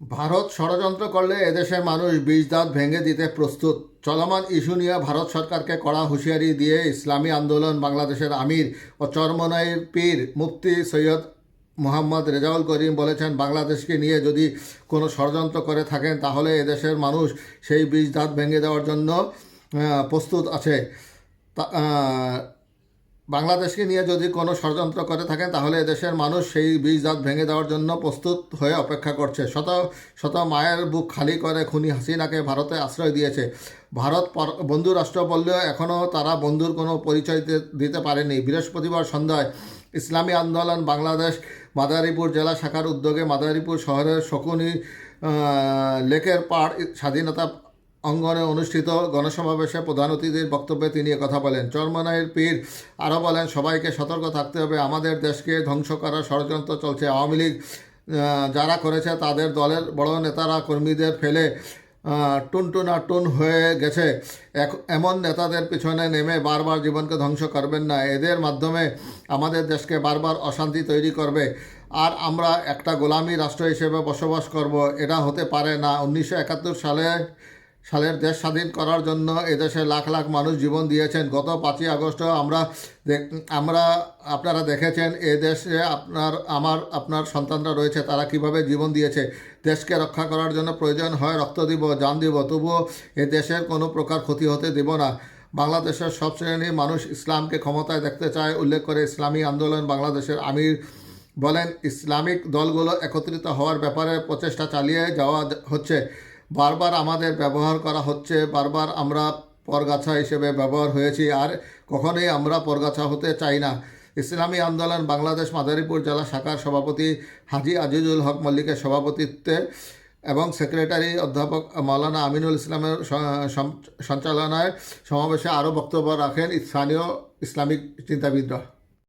ভারত ষড়যন্ত্র করলে এদেশের মানুষ বীজ দাঁত ভেঙে দিতে প্রস্তুত। চলমান ইস্যু নিয়ে ভারত সরকারকে কড়া হুঁশিয়ারি দিয়ে ইসলামী আন্দোলন, বাংলাদেশের আমির ও চরমনাইর পীর মুফতি সৈয়দ মোহাম্মদ রেজাউল করিম বলেছেন, বাংলাদেশকে নিয়ে যদি কোনো ষড়যন্ত্র করে থাকেন, তাহলে এদেশের মানুষ সেই বীজ দাঁত ভেঙে দেওয়ার জন্য প্রস্তুত আছে। বাংলাদেশকে নিয়ে যদি কোনো ষড়যন্ত্র করে থাকেন, তাহলে এদেশের মানুষ সেই বীজ দাঁত ভেঙে দেওয়ার জন্য প্রস্তুত হয়ে অপেক্ষা করছে। শত শত মায়ের বুক খালি করে খুনি হাসিনাকে ভারতে আশ্রয় দিয়েছে। ভারত বন্ধু রাষ্ট্র বললেও এখনও তারা বন্ধুর কোনো পরিচয় দিতে- পারেনি। বৃহস্পতিবার সন্ধ্যায় ইসলামী আন্দোলন বাংলাদেশ মাদারীপুর জেলা শাখার উদ্যোগে মাদারীপুর শহরের শকুনি লেকের পাড় স্বাধীনতা অঙ্গনে অনুষ্ঠিত গণসমাবেশে প্রধান অতিথির বক্তব্যে তিনি কথা বলেন চরমনাইয়ের পীর আরও বলেন সবাইকে সতর্ক থাকতে হবে আমাদের দেশকে ধ্বংস করার ষড়যন্ত্র চলছে। আওয়ামী লীগ যারা করেছে তাদের দলের বড় নেতারা কর্মীদের ফেলে আহ, টুনটুনা টুন হয়ে গেছে। এমন নেতাদের পিছনে নেমে বারবার জীবনকে ধ্বংস করবেন না। এদের মাধ্যমে আমাদের দেশকে বারবার অশান্তি তৈরি করবে। আর আমরা একটা গোলামী রাষ্ট্র হিসেবে বসবাস করব এটা হতে পারে না। উনিশশো একাত্তর সালে সালের দেশ স্বাধীন করার জন্য এদেশে লাখ লাখ মানুষ জীবন দিয়েছেন। গত পাঁচই আগস্ট আমরা আমরা আপনারা দেখেছেন, এ দেশে আপনার, আমার, আপনার সন্তানরা রয়েছে, তারা কীভাবে জীবন দিয়েছে। দেশকে রক্ষা করার জন্য প্রয়োজন হয় রক্ত দিব, জান দিব, তবুও এ দেশের কোনো প্রকার ক্ষতি হতে দেব না। বাংলাদেশের সব শ্রেণির মানুষ ইসলামকে ক্ষমতায় দেখতে চায়, উল্লেখ করে ইসলামী আন্দোলন বাংলাদেশের আমির বলেন, ইসলামিক দলগুলো একত্রিত হওয়ার ব্যাপারে প্রচেষ্টা চালিয়ে যাওয়া হচ্ছে। বারবার আমাদের ব্যবহার করা হচ্ছে, বারবার আমরা পরগাছা হিসেবে ব্যবহার হয়েছি আর কখনোই আমরা পরগাছা হতে চাই না। ইসলামী আন্দোলন বাংলাদেশ মাদারীপুর জেলা শাখার সভাপতি হাজি আজিজুল হক মল্লিকের সভাপতিত্বে এবং সেক্রেটারি অধ্যাপক মাওলানা আমিনুল ইসলামের সঞ্চালনায় সমাবেশে আরও বক্তব্য রাখেন স্থানীয় ইসলামিক চিন্তাবিদরা।